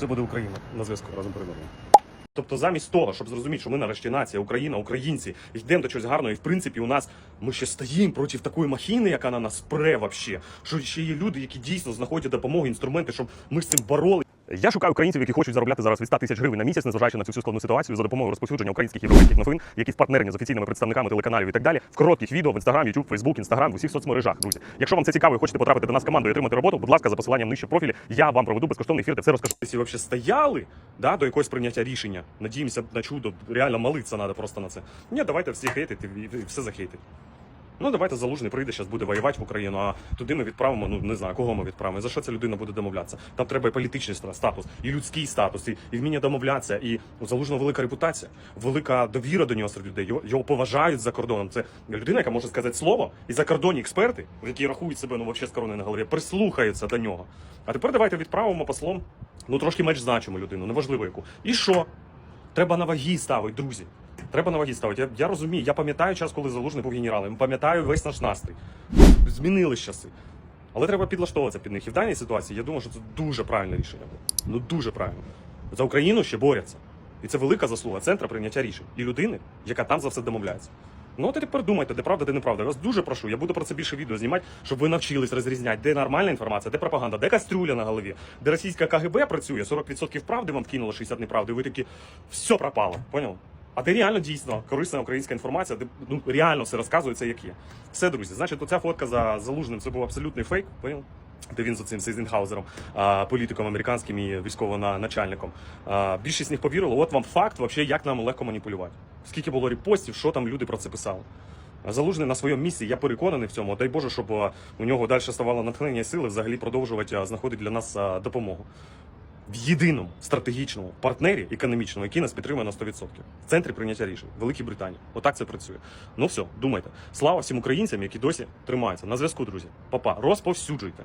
Це буде Україна на зв'язку разом переможемо. Тобто, замість того, щоб зрозуміти, що ми нарешті нація, Україна, українці, йдемо до чогось гарного, і в принципі у нас ми ще стоїмо проти такої махіни, яка на нас пре вообще. Що ще є люди, які дійсно знаходять допомогу, інструменти, щоб ми з цим бороли. Я шукаю українців, які хочуть заробляти зараз від 100 тисяч гривень на місяць, незважаючи на цю всю складну ситуацію за допомогою розповсюдження українських європейських новин, які партнерні з офіційними представниками телеканалів і так далі, в коротких відео в Instagram, YouTube, Facebook, Instagram, в усіх соцмережах, друзі. Якщо вам це цікаво і хочете потрапити до нас в команду і отримати роботу, будь ласка, за посиланням нижче профілі, я вам проведу безкоштовний ефір, де все розкажу. Якщо взагалі стояли да, до якогось прийняття рішення, надіємося на чудо, реально молитися треба просто на це. Ні, давайте всі хейтити і все захейтити. Ну, давайте залужний прийде, зараз буде воювати в Україну, а туди ми відправимо, ну не знаю, кого ми відправимо. За що ця людина буде домовлятися? Там треба і політичний статус, і людський статус, і, і вміння домовлятися, і у залужного велика репутація, велика довіра до нього серед людей. Його, його поважають за кордоном. Це людина, яка може сказати слово, і закордонні експерти, які рахують себе ну взагалі з короною на голові, прислухаються до нього. А тепер давайте відправимо послом ну трошки менш значиму людину, неважливо яку. І що? Треба на ваги ставити, друзі. Треба на ваги ставити. Я, я розумію, я пам'ятаю час, коли залужний був генералом. Пам'ятаю весь наш настрій. Змінили часи. Але треба підлаштовуватися під них. І в даній ситуації я думаю, що це дуже правильне рішення. Ну дуже правильно. За Україну ще борються. І це велика заслуга центра прийняття рішень і людини, яка там за все домовляється. Ну от тепер думайте, де правда, де неправда. Я вас дуже прошу. Я буду про це більше відео знімати, щоб ви навчились розрізняти, де нормальна інформація, де пропаганда, де кастрюля на голові, де російська КГБ працює, 40% правди вам вкинуло, 60 неправди. і Ви такі все пропало. Поняв? А де реально дійсно корисна українська інформація, де ну реально все розказується, як є. Все, друзі. Значить, оця фотка за залужним це був абсолютний фейк. Поняв? Де він з цим Сейзенхаузером, політиком американським і військово-начальником. Більшість з них повірило. От вам факт, вообще, як нам легко маніпулювати. Скільки було репостів, що там люди про це писали. Залужний на своєму місці, я переконаний в цьому. Дай Боже, щоб у нього далі ставало натхнення сили взагалі продовжувати знаходити для нас допомогу. В єдиному стратегічному партнері економічному, який нас підтримує на 100%. В центрі прийняття рішень Великій Британії. Отак це працює. Ну все, думайте. Слава всім українцям, які досі тримаються. На зв'язку, друзі. Папа, розповсюджуйте.